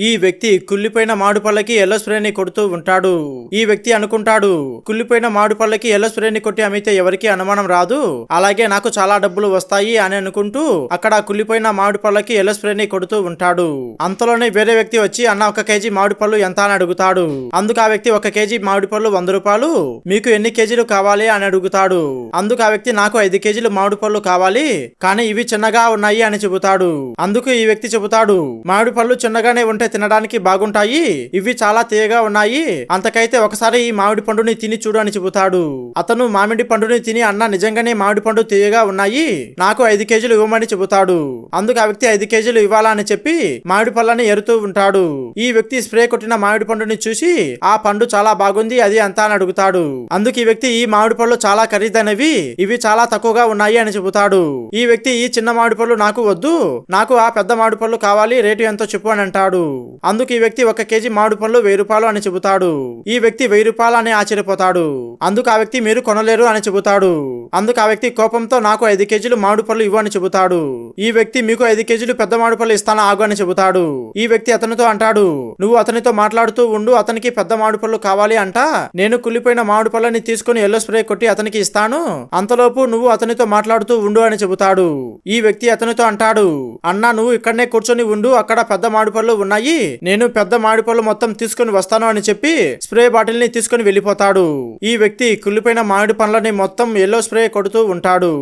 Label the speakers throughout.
Speaker 1: ఈ వ్యక్తి కుళ్ళిపోయిన మామిడి పళ్ళకి ఎల్లో స్ప్రేని కొడుతూ ఉంటాడు. ఈ వ్యక్తి అనుకుంటాడు కుళ్ళిపోయిన మామిడి పళ్ళకి ఎల్లో స్ప్రేని కొట్టి అమ్మితే ఎవరికి అనుమానం రాదు? అలాగే నాకు చాలా డబ్బులు వస్తాయి అని అనుకుంటూ అక్కడ కుళ్ళిపోయిన మామిడి పళ్ళకి ఎల్లో స్ప్రేని కొడుతూ ఉంటాడు. అంతలోనే వేరే వ్యక్తి వచ్చి అన్న ఒక కేజీ మామిడిపళ్ళు ఎంత? అని అడుగుతాడు. అందుకు ఆ వ్యక్తి ఒక కేజీ మామిడిపళ్ళు వంద రూపాయలు? మీకు ఎన్ని కేజీలు కావాలి? అని అడుగుతాడు. అందుకు ఆ వ్యక్తి నాకు ఐదు కేజీలు మామిడి పళ్ళు కావాలి కానీ ఇవి చిన్నగా ఉన్నాయి అని చెబుతాడు. అందుకు ఈ వ్యక్తి చెబుతాడు మామిడి పళ్ళు చిన్నగానే ఉంటే తినడానికి బాగుంటాయి. ఇవి చాలా తీయగా ఉన్నాయి. అంతకైతే ఒకసారి ఈ మామిడి పండుని తిని చూడు అని చెబుతాడు. అతను మామిడి పండుని తిని అన్న నిజంగానే మామిడి పండు తీయగా ఉన్నాయి. నాకు ఐదు కేజీలు ఇవ్వమని చెబుతాడు. అందుకు ఆ వ్యక్తి ఐదు కేజీలు ఇవ్వాలా అని చెప్పి మామిడి పళ్ళని ఎరుతూ ఉంటాడు. ఈ వ్యక్తి స్ప్రే కొట్టిన మామిడి పండుని చూసి ఆ పండు చాలా బాగుంది అది అంతా అని అడుగుతాడు. అందుకు ఈ వ్యక్తి ఈ మామిడి పళ్ళు చాలా ఖరీదైనవి ఇవి చాలా తక్కువగా ఉన్నాయి అని చెబుతాడు. ఈ వ్యక్తి ఈ చిన్న మామిడి పళ్ళు నాకు వద్దు. నాకు ఆ పెద్ద మామిడి పళ్ళు కావాలి రేటు ఎంతో చెప్పు అని అంటాడు. అందుకు ఈ వ్యక్తి ఒక కేజీ మామిడి పండ్లు వెయ్యి రూపాయలు అని చెబుతాడు. ఈ వ్యక్తి వెయ్యి రూపాయలు అని ఆశ్చర్యపోతాడు. అందుకు ఆ వ్యక్తి మీరు కొనలేరు అని చెబుతాడు. అందుకు ఆ వ్యక్తి కోపంతో నాకు ఐదు కేజీలు మామిడి పళ్ళు ఇవ్వు అని చెబుతాడు. ఈ వ్యక్తి మీకు ఐదు కేజీలు పెద్ద మామిడి పళ్ళు ఇస్తాను ఆగు అని చెబుతాడు. ఈ వ్యక్తి అతనితో అంటాడు నువ్వు అతనితో మాట్లాడుతూ ఉండు అతనికి పెద్ద మామిడి పళ్ళు కావాలి అంట. నేను కుళ్ళిపోయిన మామిడి పళ్ళని తీసుకుని ఎల్లో స్ప్రే కొట్టి అతనికి ఇస్తాను. అంతలోపు నువ్వు అతనితో మాట్లాడుతూ ఉండు అని చెబుతాడు. ఈ వ్యక్తి అతనితో అంటాడు అన్నా నువ్వు ఇక్కడనే కూర్చొని ఉండు. అక్కడ పెద్ద మామిడి పళ్ళు ఉన్నాయి నేను పెద్ద మామిడి పళ్ళు మొత్తం తీసుకుని వస్తాను అని చెప్పి స్ప్రే బాటిల్ని తీసుకుని వెళ్ళిపోతాడు. ఈ వ్యక్తి కుళ్ళిపోయిన మామిడి పండ్లని మొత్తం ఎల్లో స్ప్రే కొడుతూ ఉంటాడు.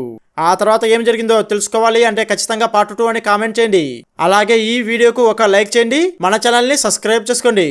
Speaker 1: ఆ తర్వాత ఏం జరిగిందో తెలుసుకోవాలి అంటే ఖచ్చితంగా పార్ట్ టూ అని కామెంట్ చేయండి. అలాగే ఈ వీడియోకు ఒక లైక్ చేయండి. మన ఛానల్ని సబ్స్క్రైబ్ చేసుకోండి.